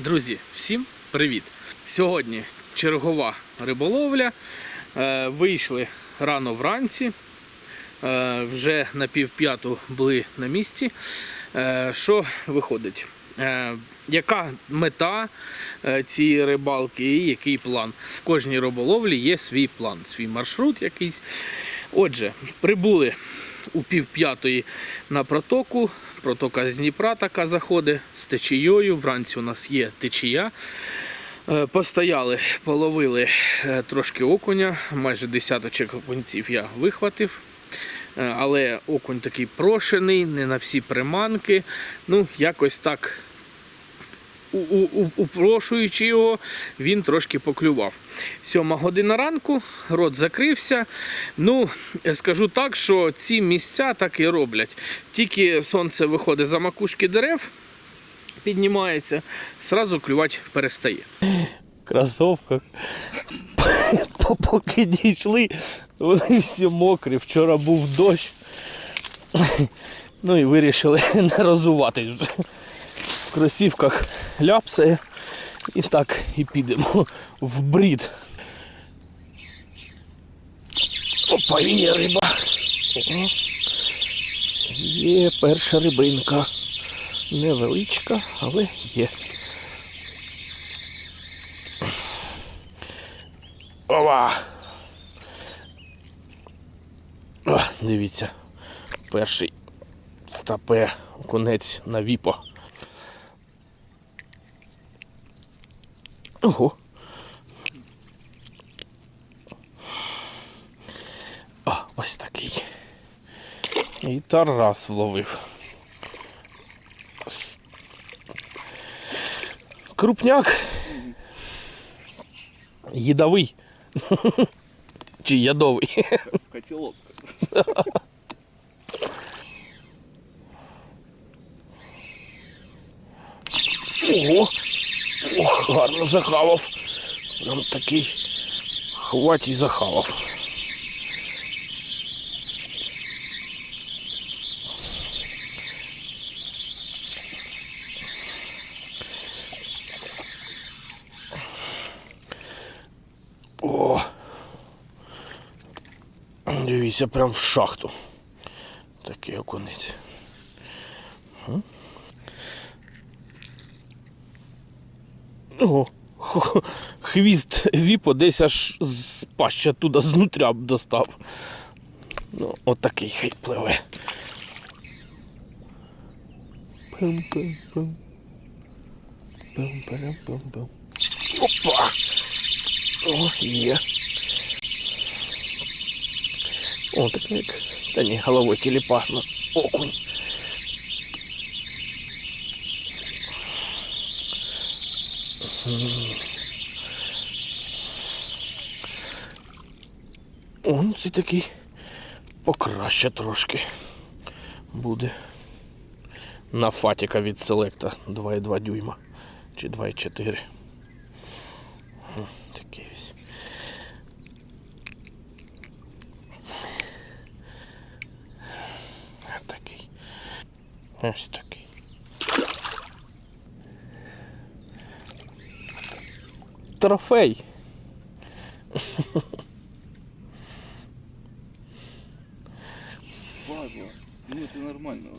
Друзі, всім привіт! Сьогодні чергова риболовля. Е, Вийшли рано вранці. Е, Вже на півп'яту були на місці. Е, Що виходить? Яка мета цієї рибалки і який план? В кожній риболовлі є свій план, свій маршрут якийсь. Отже, прибули у пів п'ятої на протоку. Протока з Дніпра така заходить з течією. Вранці у нас є течія. Е, Постояли, половили е, трошки окуня, майже десяточок окунців я вихватив. Е, Але окунь такий прошений, не на всі приманки. Ну, якось так, упрошуючи його, він трошки поклював. Сьома година ранку, рот закрився. Ну, скажу так, що ці місця так і роблять. Тільки сонце виходить за макушки дерев, піднімається, сразу клювати перестає. кроссовках. Поки дійшли, вони всі мокрі. Вчора був дощ. Ну і вирішили не розуватись вже. Кросівках ляпсає. І так і підемо в брід. Опа, є риба. Є перша рибинка. Невеличка, але є. Ова! О, дивіться, перший стапе конець на віпо. Ого. О, ось такий. І Тарас вловив. Крупняк. Їдовий. Чи ядовий? Котелок. Ого! Ох, гарно захавав. Прям такий хвать захавав. О! Дивіться, прям в шахту. Такий окунець. Ого, хо- хвіст віпо десь аж з паща туди знутря б достав. Ну, отакий хай пливе. Пам-пам-пам. Пам-парам-пам-пам. Опа! О, є. О, так як. Та ні, головою телепахно. Окунь. О, ну це такий покраще трошки буде. На фатіка від селекта 2,2 дюйма чи 2,4. М, Такий. Ось Такий. Ось такий. Трофей. Падла. Ну это нормально.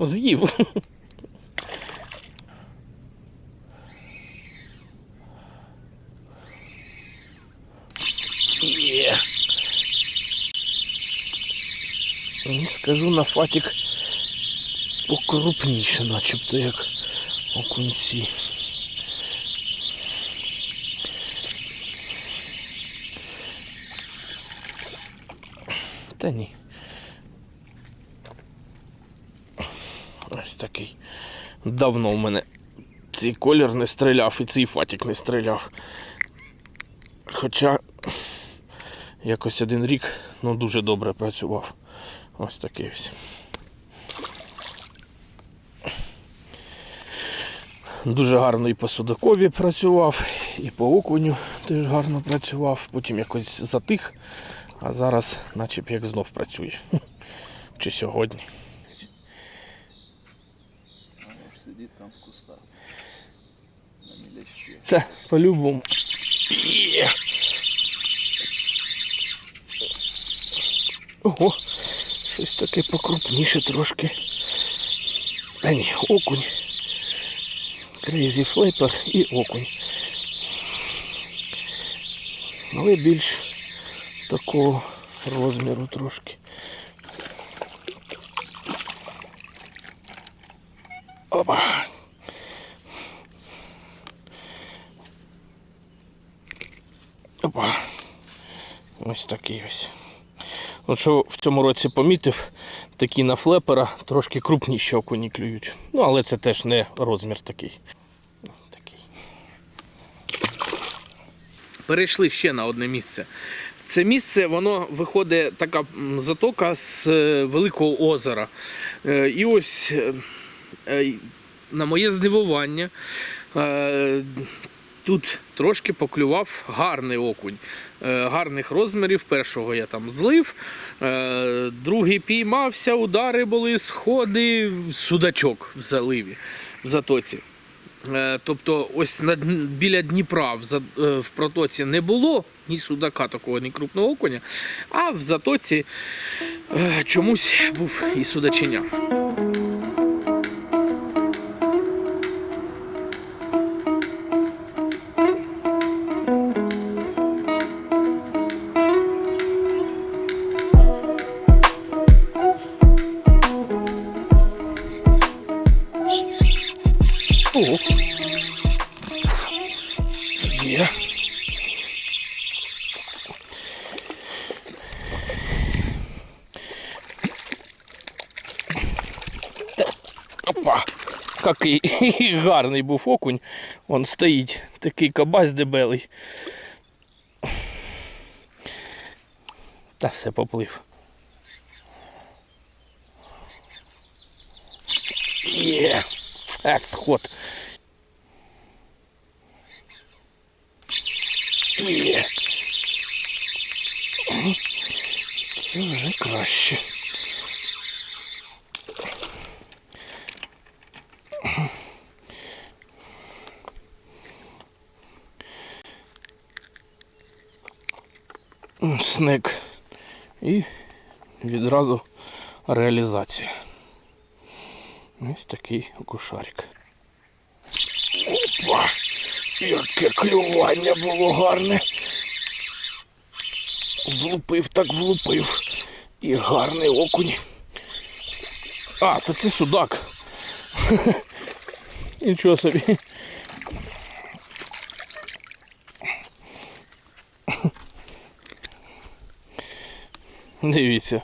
З'їв. Ну, Скажу на фатік покрупніше, начебто як окунці. Та. Ось такий. Давно в мене цей колір не стріляв і цей фатік не стріляв. Хоча якось один рік ну, дуже добре працював. Ось такий ось. Дуже гарно і по судакові працював, і по окуню теж гарно працював. Потім якось затих, а зараз наче як знов працює. Чи сьогодні. Может, там в кустах. Це по-любому. Ого, щось таке покрупніше трошки. Та ні, окунь. Крейзі флейпер і окунь. Але більш такого розміру трошки. Опа. Опа. Ось такий ось. От що в цьому році помітив, такі на флепера трошки крупніші окуні клюють. Ну, але це теж не розмір такий. Такий. перейшли ще на одне місце. Це місце, воно виходить така затока з е, великого озера. Е, І ось, е, на моє здивування, тут трошки поклював гарний окунь. Гарних розмірів. Першого я там злив, другий піймався, удари були, сходи, судачок в заливі, в затоці. Е, Тобто, ось на, біля Дніпра в, е, в протоці не було ні судака такого, ні крупного окуня, а в затоці е, чомусь був і судачиня. О! Є. Опа! Який гарний був окунь. Он стоїть, такий кабась дебелий. Та все поплив. Є! А, сход. Це вже краще. Снек. І відразу реалізація. Ось такий окушарик. Опа! Яке клювання було гарне. Влупив так влупив. І гарний окунь. А, то це судак. Нічого собі. Дивіться.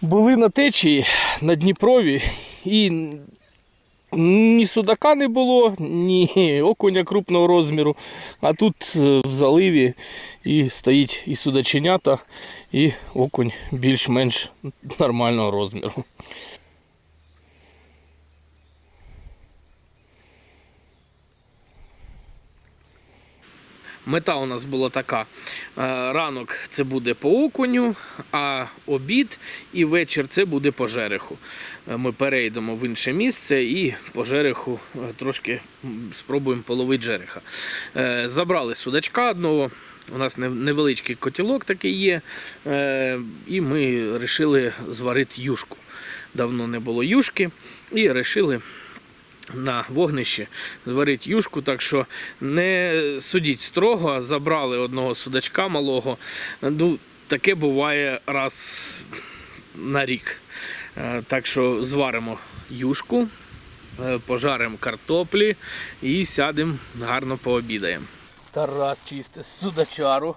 Були на течії на Дніпрові і ні судака не було, ні окуня крупного розміру. А тут е, в заливі і стоїть і судаченята, і окунь більш-менш нормального розміру. Мета у нас була така: е, ранок це буде по окуню, а обід і вечір це буде по жереху. Е, Ми перейдемо в інше місце і по жереху е, трошки спробуємо половити жереха. Забрали судачка одного. У нас невеличкий котілок такий є, і ми вирішили зварити юшку. Давно не було юшки, і вирішили на вогнищі зварити юшку, так що не судіть строго, забрали одного судачка малого. Ну, таке буває раз на рік. Е, Так що зваримо юшку, е, пожаримо картоплі і сядемо гарно пообідаємо. Тарас чисте судачару.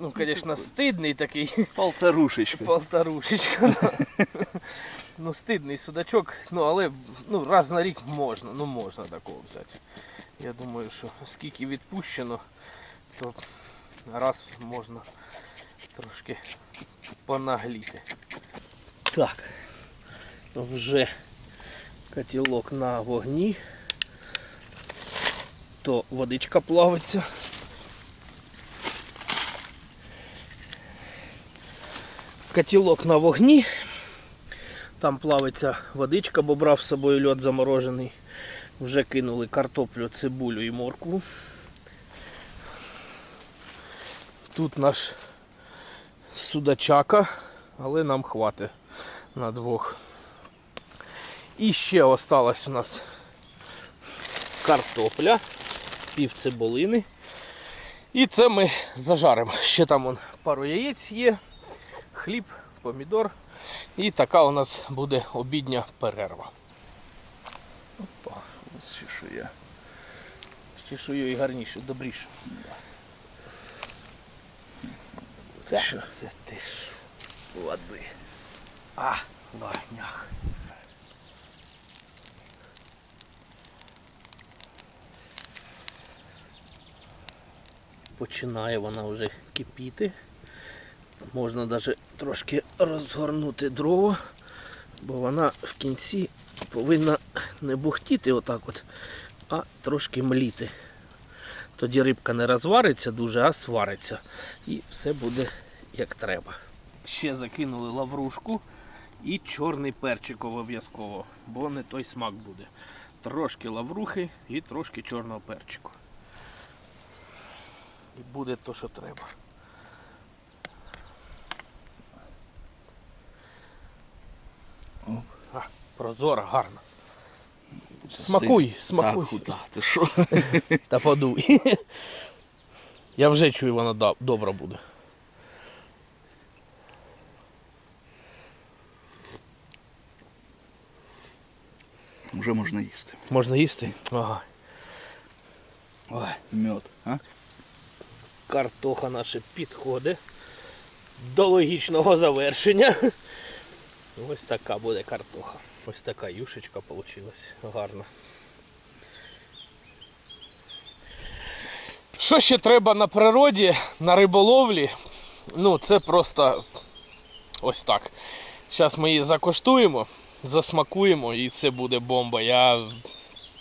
Ну, звісно, стидний такий. Полторушечка. Полторушечка. Ну, стидний судачок, ну але ну, раз на рік можна, ну можна такого взяти. Я думаю, що скільки відпущено, то раз можна трошки понагліти. Так, вже котілок на вогні, то водичка плавиться. Котілок на вогні. Там плавиться водичка, бо брав з собою льод заморожений. Вже кинули картоплю, цибулю і моркву. Тут наш судачака, але нам хватить на двох. І ще осталась у нас картопля, пів цибулини. І це ми зажаримо. Ще там вон, пару яєць є, хліб, помідор. І така у нас буде обідня перерва. Опа, ось ще що я. З чешуєю і гарніше, добріше. Це, це ти ж. Води. А, вагнях. Починає вона вже кипіти. Можна навіть трошки розгорнути дрова, бо вона в кінці повинна не бухтіти отак от, а трошки мліти. Тоді рибка не розвариться дуже, а свариться. І все буде як треба. Ще закинули лаврушку і чорний перчик обов'язково, бо не той смак буде. Трошки лаврухи і трошки чорного перчику. І буде то, що треба. Оп. А, прозора, гарно. Смакуй, смакуй. Так? Ти що? Та подуй. Я вже чую, вона добра буде. Вже можна їсти. Можна їсти? Ага. Ой, мед, а? Картоха наша підходить до логічного завершення. Ось така буде картоха. Ось така юшечка вийшла. Гарна. Що ще треба на природі, на риболовлі? Ну, це просто ось так. Зараз ми її закоштуємо, засмакуємо і це буде бомба. Я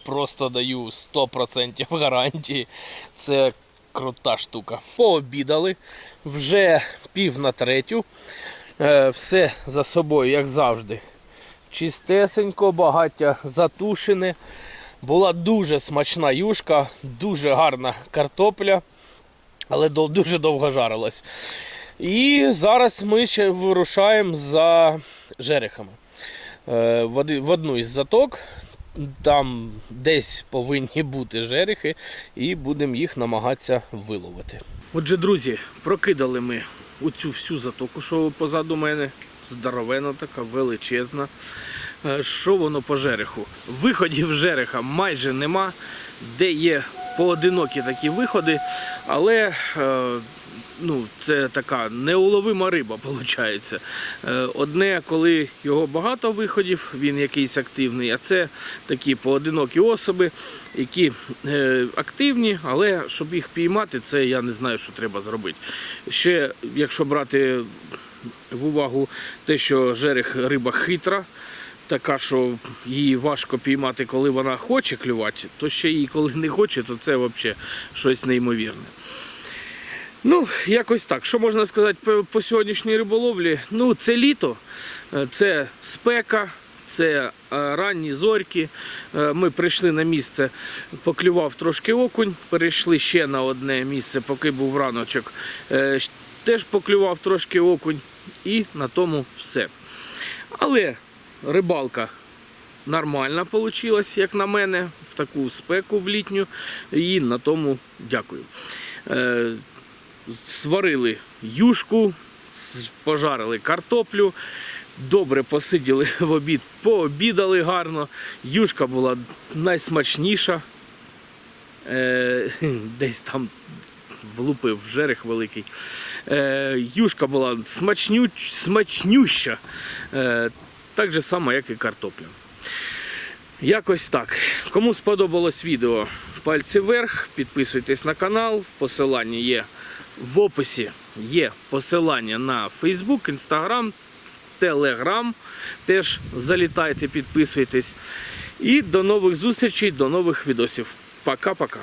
просто даю 100% гарантії. Це крута штука. Пообідали вже пів на третю. Е, все за собою, як завжди. Чистесенько, багаття затушене. Була дуже смачна юшка, дуже гарна картопля, але дуже довго жарилась. І зараз ми ще вирушаємо за жерехами. Е, в одну із заток. Там десь повинні бути жерехи, і будемо їх намагатися виловити. Отже, друзі, прокидали ми оцю всю затоку, що позаду мене. Здоровена така, величезна. Е, Що воно по жереху? Виходів жереха майже нема, де є поодинокі такі виходи, але е, ну, це така неуловима риба, виходить. Одне, коли його багато виходів, він якийсь активний, а це такі поодинокі особи, які е, активні, але щоб їх піймати, це я не знаю, що треба зробити. Ще, якщо брати в увагу те, що жерех риба хитра, така, що її важко піймати, коли вона хоче клювати, то ще її коли не хоче, то це взагалі щось неймовірне. Ну, якось так. Що можна сказати по, по сьогоднішній риболовлі? Ну, це літо, е, це спека, це е, ранні зорьки. Е, Ми прийшли на місце, поклював трошки окунь, перейшли ще на одне місце, поки був раночок. Теж поклював трошки окунь і на тому все. Але рибалка нормальна вийшла, як на мене, в таку спеку в літню. І на тому дякую. Е, сварили юшку, пожарили картоплю, добре посиділи в обід, пообідали гарно. Юшка була найсмачніша. Е, десь там влупив жерех великий. Е, юшка була смачню, смачнюща, е, так же само, як і картопля. Якось так. Кому сподобалось відео, пальці вверх, підписуйтесь на канал. В є в описі є посилання на Facebook, Instagram, Telegram. Теж залітайте, підписуйтесь. І до нових зустрічей, до нових відосів. Пока-пока.